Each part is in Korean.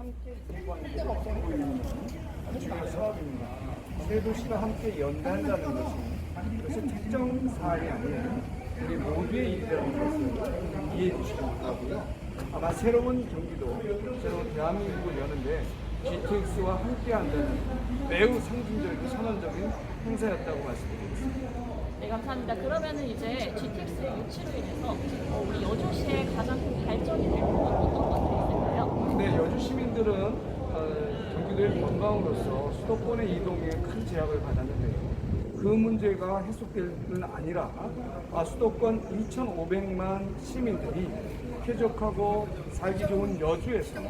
함께. 세 도시가 함께 연대한다는 것은 그것이 특정 사안이 아니에요. 우리 모두의 일이라는 것을 이해해 주시기 바라고요. 아마 새로운 경기도, 새로운 대한민국을 여는데 GTX와 함께 한다는 매우 상징적이고 선언적인 행사였다고 말씀드리겠습니다. 네, 감사합니다. 그러면은 이제 GTX의 유치로 인해서 어, 우리 여주시의 가장 큰 발전이 될 부분 어떤 것들이 있을까요? 네, 여주 시민들은 어, 경기도의 관광으로서 수도권의 이동에 큰 제약을 받았는데요. 그 문제가 해소될 뿐 아니라 아, 수도권 2,500만 시민들이 쾌적하고 살기 좋은 여주에서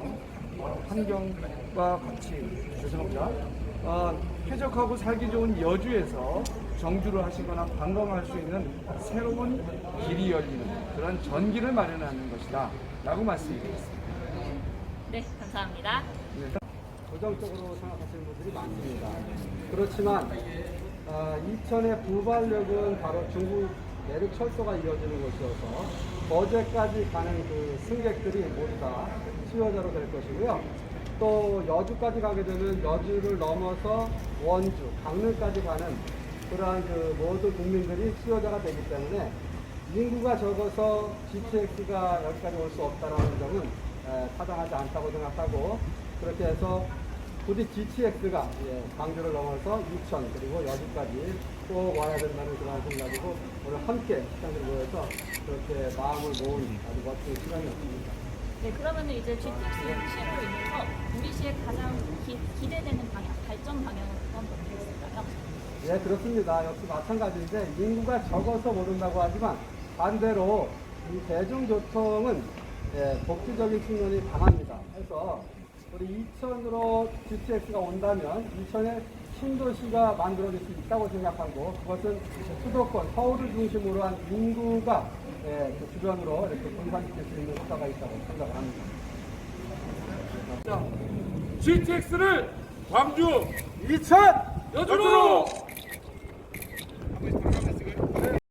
어, 환경과 같이 죄송합니다. 어, 쾌적하고 살기 좋은 여주에서 정주를 하시거나 관광할 수 있는 새로운 길이 열리는 그런 전기를 마련하는 것이다 라고 말씀드리겠습니다. 네, 감사합니다. 부정적으로 생각하시는 분들이 많습니다. 그렇지만 아, 이천의 부발역은 바로 중국 내륙 철도가 이어지는 곳이어서 거제까지 가는 그 승객들이 모두 다 수요자로 될 것이고요. 또 여주까지 가게 되면 여주를 넘어서 원주, 강릉까지 가는 그러한 그 모든 국민들이 수요자가 되기 때문에 인구가 적어서 GTX가 여기까지 올 수 없다라는 점은 에, 타당하지 않다고 생각하고 그렇게 해서 부디 GTX가 예, 광주를 넘어서 이천 그리고 여기까지 꼭 와야 된다는 그런 생각이고 오늘 함께 시장들 모여서 그렇게 마음을 모은 아주 멋진 시간이었습니다. 네, 그러면은 이제 GTX 유치로 인해서 우리 시의 가장 기, 기대되는 방향, 발전 방향은 어떤 있을까요? 예, 그렇습니다. 역시 마찬가지인데 인구가 적어서 못 온다고 하지만 반대로 이 대중교통은 예, 복지적인 측면이 강합니다. 그래서 우리 이천으로 GTX가 온다면 이천에 신도시가 만들어질 수 있다고 생각하고 그것은 수도권, 서울을 중심으로 한 인구가 예, 그 주변으로 이렇게 분산시킬 수 있는 효과가 있다고 생각을 합니다. GTX를 광주 이천 여주로